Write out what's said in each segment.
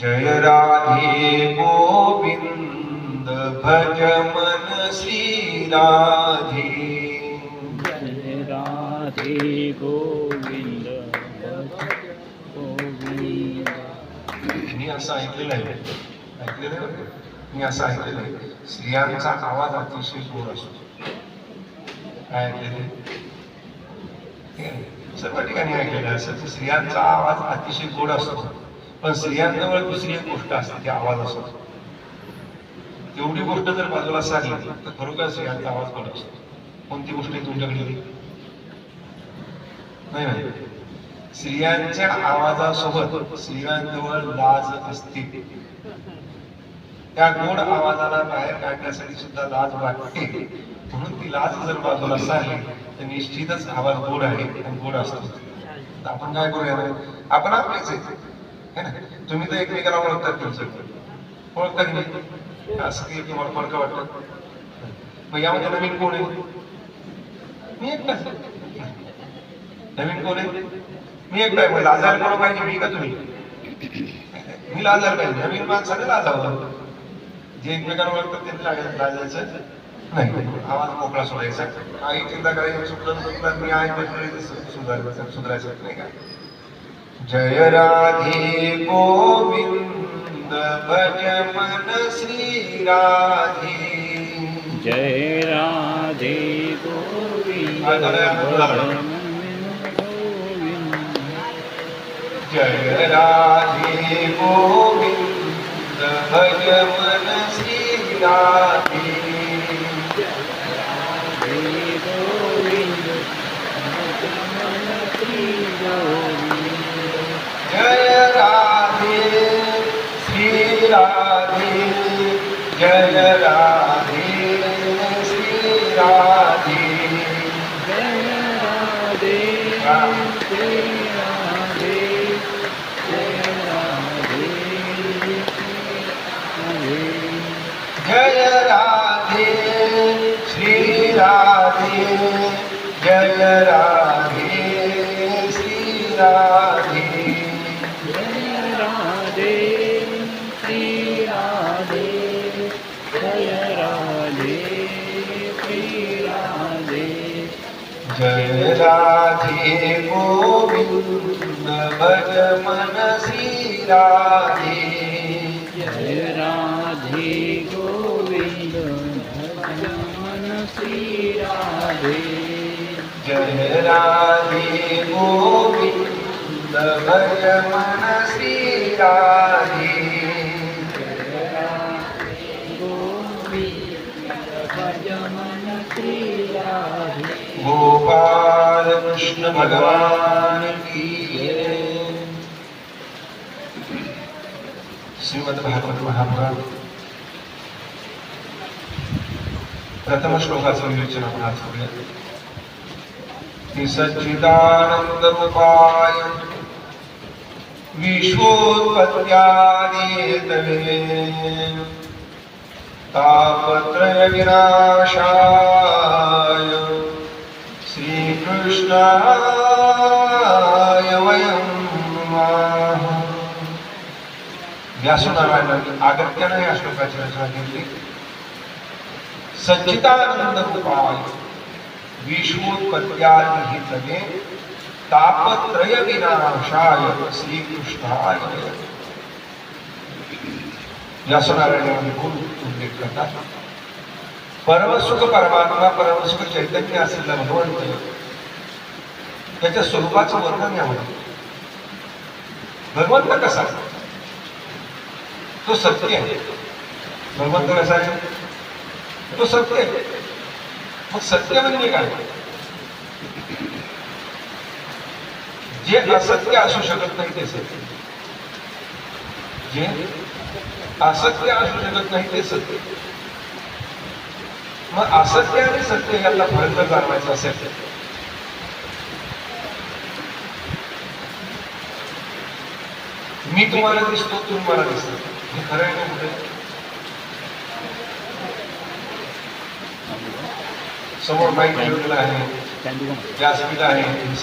जय राधे गोविंद भज मन श्री राधे जय राधे गोविंद मी असं ऐकलेलं आहे ऐकलेलं आहे? मी असं ऐकलेलं आहे स्त्रियांचा आवाज अतिशय गोड असतो काय ऐकलेलं आहे? ठीक आहे? सर्व ठिकाणी ऐकलेलं आहे असं स्त्रियांचा आवाज अतिशय गोड असतो पण स्त्रियांजवळ दुसरी एक गोष्ट असते ती आवाज असतो. तेवढी गोष्ट जर बाजूला सांगली तर खरोखर स्त्रियांचा आवाज गोड असतो. कोणती गोष्ट आहे तुमच्याकडे? नाही नाही. स्त्रियांच्या आवाजासोबत स्त्रियांजवळ लाज असते. त्या गोड आवाजाला बाहेर काढण्यासाठी सुद्धा लाज वाटते. म्हणून ती लाज जर बाजूला सांगली तर निश्चितच आवाज गोड आहे आणि गोड असतो. आपण काय करूया? आपण आपलेच आहे है ना? तुम्ही तर एकमेकाला ओळखतात तुमचं ओळखता की नाही? असं की तुम्हाला फरक वाटत मग यामध्ये नवीन कोण आहे? मी एक नवीन कोण आहे? मी एकटा आहे. लाजार लाजायला कोण पाहिजे? मी का तुम्ही? मी लाजायला पाहिजे. नवीन माणसाने लाजावं जे एकमेकांना ओळखतात त्यांनी लाजायचं नाही. आवाज मोकळा सोडायचा. काही चिंता करायची चुकलं मी आहे सुधारायचं सुधारायचं नाही का? जय राधे गोविंद भज मन श्री राधे। जय राधे गोविंद जय राधे गोविंद भज मन श्री राधे। जय राधे गोविंद भज मन श्री राधे। जय राधे गोविंद भज मन श्री राधे। जय राधे गोविंद भज मन श्री राधे गोविंद भज मन श्री राधे। गोपाल कृष्ण भगवान की श्रीमद भागवत महापुराण। प्रथम श्लोकाचं विवेचन आपण आज करूया. निसच्चिदानंद रूपाय विश्वोत्पत्त्यादितवे तापत्रय विनाशाय श्रीकृष्णाय वयं आगत्यानं या श्लोकाची रचना केली सच्चिदानंद विश्वोत्पत्त्यादिहितवे तापत्रय विनाशाय श्रीकृष्णाय। उल्लेख करतात परमसुख परमात्मा परमसुख चैतन्य असलेला भगवंत त्याच्या स्वरूपाचं वर्णन यामध्ये भगवंत कसा? तो सत्य आहे. भगवंत कसा आहे? तो सत्य आहे. मग सत्य म्हणजे काय? जे असत्य असू शकत नाही ते सत्य. जे असत्य असू शकत नाही ते सत्य. मग असत्य आणि सत्य यातला फरक जाणवायचं असेल मी तुम्हाला दिसतो, तुम्ही मला दिसतो. हे खरं आहे का कुठे? समोर माईक ठेवलेला आहे. व्यासपीठ आहे. हे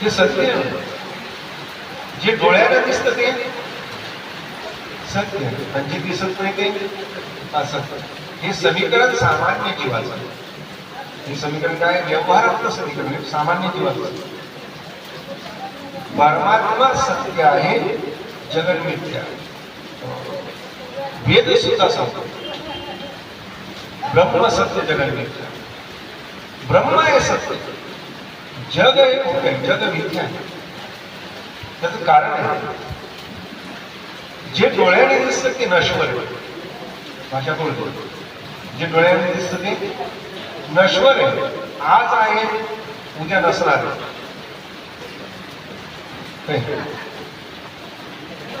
हे सत्य. जे डोळ्याला दिसतं ते सत्य. आणि जे दिसत नाही ते असत्य. हे समीकरण सामान्य जीवाचं हे समीकरण काय? व्यवहारातलं समीकरण आहे, सामान्य जीवातलं परमात्मा सत्य आहे जगन मिथ्या. वेद सुद्धा सांगतो. ब्रह्म सत्य जगन मिथ्या. ब्रह्म हे सत्य. जग हे खोट आहे. जग मिथ्या आहे. त्याचं कारण आहे. जे डोळ्याने दिसतं ते नश्वर भाषा बोलतो. जे डोळ्याने दिसतं ते नश्वर आहे. आज आहे उद्या नसणार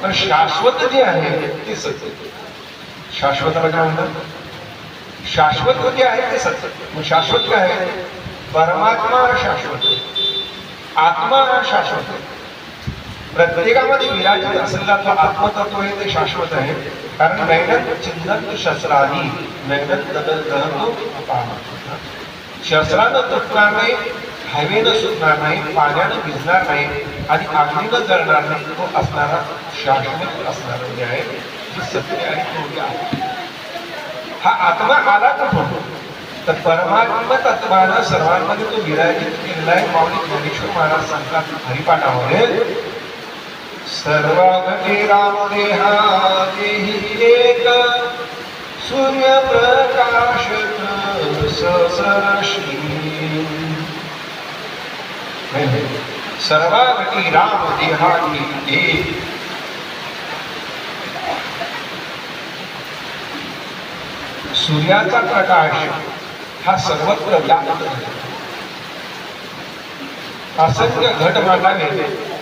तर शाश्वत जे आहे ते सत्य. शाश्वताला काय म्हणतात? शाश्वत जे आहे ते सत्य. मग शाश्वत काय आहे? परमात्मा शाश्वत आत्मा शाश्वत आहे. प्रत्येकामध्ये विराजित असलेला तो आत्मतत्व आहे ते शाश्वत आहे. कारण नैनत चिन्हत शस्त्रानी नैनत दहतो शस्त्रानं तुटणार नाही हवेनं सुटणार नाही पाण्यानं भिजणार नाही आणि अग्नीनं जळणार नाही तो असणारा शाश्वत असणारा जे आहे सत्य आणि आहे. हा आत्मा आला कुठून तर परमात्म तत्वानं सर्वांमध्ये तो विराजित केलेला आहे. माऊली ज्ञानेश्वर महाराज सांगतात हरिपाठामध्ये सर्वागती रामदेहा देही एक सूर्यप्रकाश सहस्रश्री सर्वागती राम देहाती एक सूर्याचा प्रकाश हा सर्वत्र व्याप्त आहे. असंख्य घट मांडावे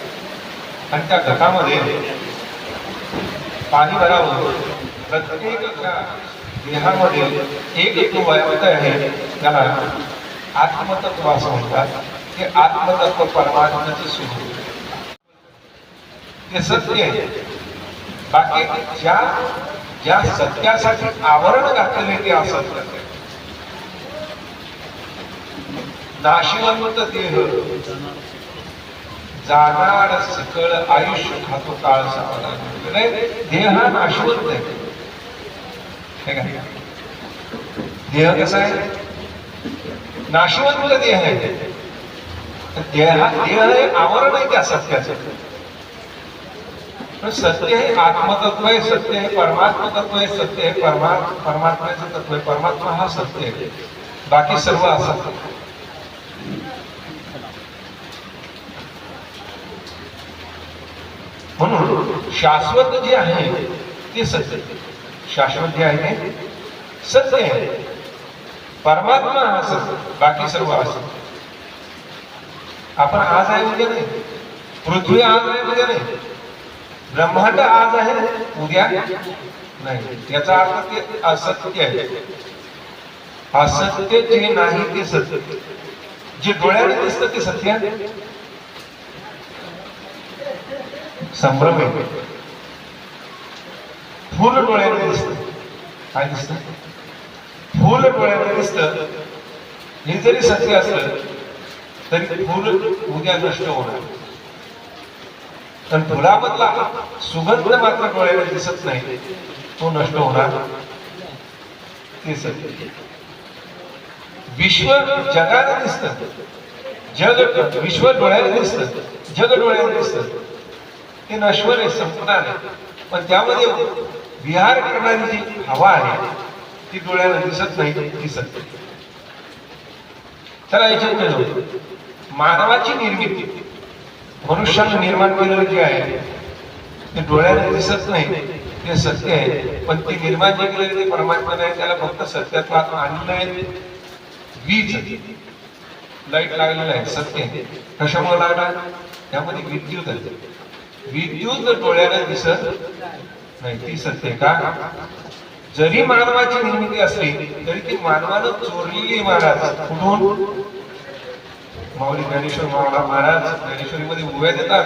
आणि त्या घटामध्ये पाणी भरावं. प्रत्येक देहामध्ये एक जो व्याप्त आहे त्याला आत्मतत्व असं म्हणतात. ते आत्मतत्व परमात्म्याचं सुख ते सत्य आहे. बाकी ज्या ज्या सत्यासाठी आवरण घातलेले ते असत नाशिवंत देह. जाणार सकळ आयुष्य खातो काळ समाधान देह हा नाशवंत आहे. देह कसा आहे? नाशवंत देह आहे. तर देहा देह हे आवरण आहे त्या सत्याचं. पण सत्य हे आत्मतत्व आहे सत्य हे परमात्म तत्व आहे सत्य हे परमा परमात्म्याचं तत्व आहे. परमात्मा हा सत्य आहे. बाकी सर्व असत्य म्हणून शाश्वत जे आहे ते सत्य. शाश्वत जे आहे ते सत्य आहे. परमात्मा हा सत्य बाकी सर्व असत्य आपण आज आहे उद्या नाही. पृथ्वी आज आहे उद्या नाही. ब्रह्मांड आज आहे उद्या नाही. त्याचा अर्थ ते असत्य आहे. असत्य जे नाही ते सत्य. जे डोळ्याने दिसतं ते सत्य आहे. संभ्रम आहे. फुल डोळ्याने दिसत. काय दिसत? फुल डोळ्याने दिसत. हे जरी सत्य असलं तरी फुल उद्या नष्ट होणार. पण फुलामधला सुगंध मात्र डोळ्याने दिसत नाही. तो नष्ट होणार. ते सत्य. विश्व जगाने दिसत. जग विश्व डोळ्याने दिसत. जग डोळ्याने दिसत. ते नश्वर आहे संपणार आहे. पण त्यामध्ये विहार करणारी जी हवा आहे ती डोळ्याला दिसत नाही दिसत त्याला चला याच्यात मानवाची निर्मिती. मनुष्यानं निर्माण केलेलं जे आहे ते डोळ्याला दिसत नाही ते सत्य आहे. पण ते निर्माण जे केलेले ते परमात्मा आहे त्याला फक्त सत्यात्वात आणलं आहे. वीज. लाइट लागलेलं आहे सत्य आहे. कशामुळे लागला त्यामध्ये विद्युत आहे. विद्युत डोळ्याला दिसत नाही ती सत्य आहे का? जरी मानवाची निर्मिती असली तरी ती मानवानं चोरलेली महाराज. कुठून? माऊली ज्ञानेश्वर मावळा महाराज ज्ञानेश्वरीमध्ये उभ्या देतात.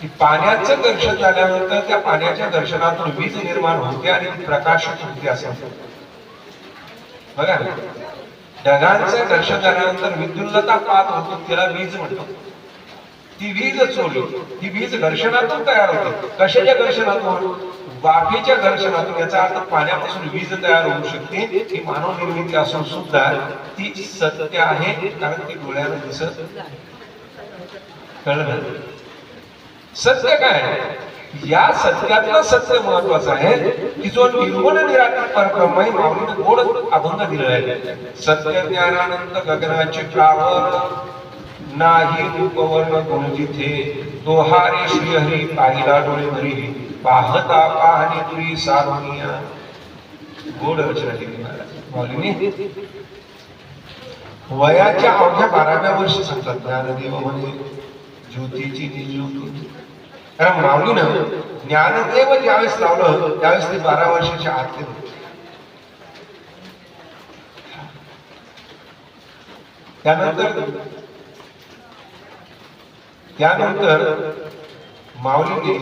की पाण्याचं दर्शन झाल्यानंतर त्या पाण्याच्या दर्शनातून वीज निर्माण होते आणि प्रकाश प्रकाशित होते. असं बघा ढगांचं दर्शन झाल्यानंतर विद्युल्लता पात होतो तिला वीज म्हणतो. ती वीज चोरली. ती वीज घर्षणातून तयार होते. कशाच्या घर्षणातून? वाफेच्या घर्षणातून. याचा अर्थ पाण्यापासून वीज तयार होऊ शकते. ही मानव निर्मिती असून सुद्धा ती सत्य आहे कारण ती डोळ्यानं दिसत कळलं. सत्य काय? या सत्यातलं सत्य महत्वाचं आहे की जो निर्गुण निराकार परब्रह्म आहे माऊलीने गोड अभंग दिलेला आहे. सत्य ज्ञानानंद गगनाचे प्रावर नाही रूपवर्ण गुण जिथे. तो हारे श्रीहरी पाहिला डोळे भरी पाहता पाहणे तुरी सारोनिया. गोड रचना केली महाराज. वयाच्या अवघ्या बाराव्या वर्षी सांगतात ज्ञानदेव म्हणे ज्योतीची ती ज्योती कारण माऊलीनं ज्ञानदेव ज्यावेळेस लावलं त्यावेळेस ते बारा वर्षाच्या आतले होते. त्यानंतर त्यानंतर माऊलीने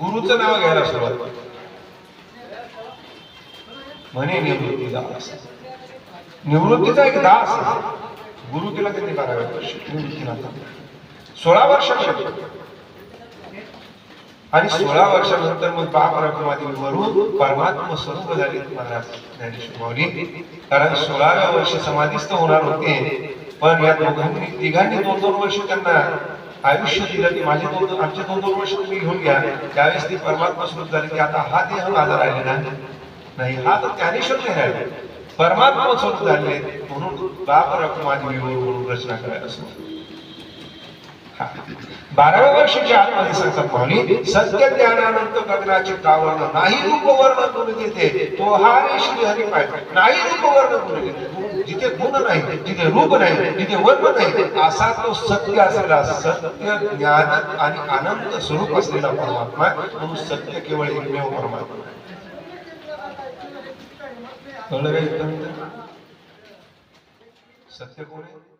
गुरुचं नाव घ्यायला सुरुवात केली. म्हणे निवृत्ती दास. निवृत्तीचा एक दास गुरु तिला त्यांनी बाराव्या वर्षी निवृत्तीनाथ सोळा वर्षामध्ये आणि सोळा वर्षानंतर मग बाप वरून परमात्म स्वरूप झाले महाराज ज्ञानेश्वर माऊली. कारण सोळाव्या वर्ष समाधीस्थ होणार होते. पण या दोघांनी तिघांनी दोन दोन वर्ष त्यांना आयुष्य दिलं की माझे दोन दोन आमचे दोन दोन वर्ष तुम्ही घेऊन घ्या. त्यावेळेस ती परमात्मा सुरू झाली की आता हा देह माझा राहिलेला नाही हा तर ज्ञानेश्वर शोध राहिला परमात्मा स्वरूप झाले म्हणून बाप रखमादेवीवर म्हणून रचना करायला सुरू बाराव्या वर्षाच्या आतमध्ये सांगतात माऊली सत्य ज्ञानानंत गगनाचे कावर्ण नाही रूपवर्ण गुण जिथे तो हारे श्री हरी पाहिजे नाही रूपवर्ण गुण जिथे जिथे गुण नाही जिथे रूप नाही जिथे वर्ण नाही असा तो सत्य असलेला सत्य ज्ञान आणि आनंद स्वरूप असलेला परमात्मा म्हणून सत्य केवळ एकमेव परमात्मा. सत्य कोण आहे?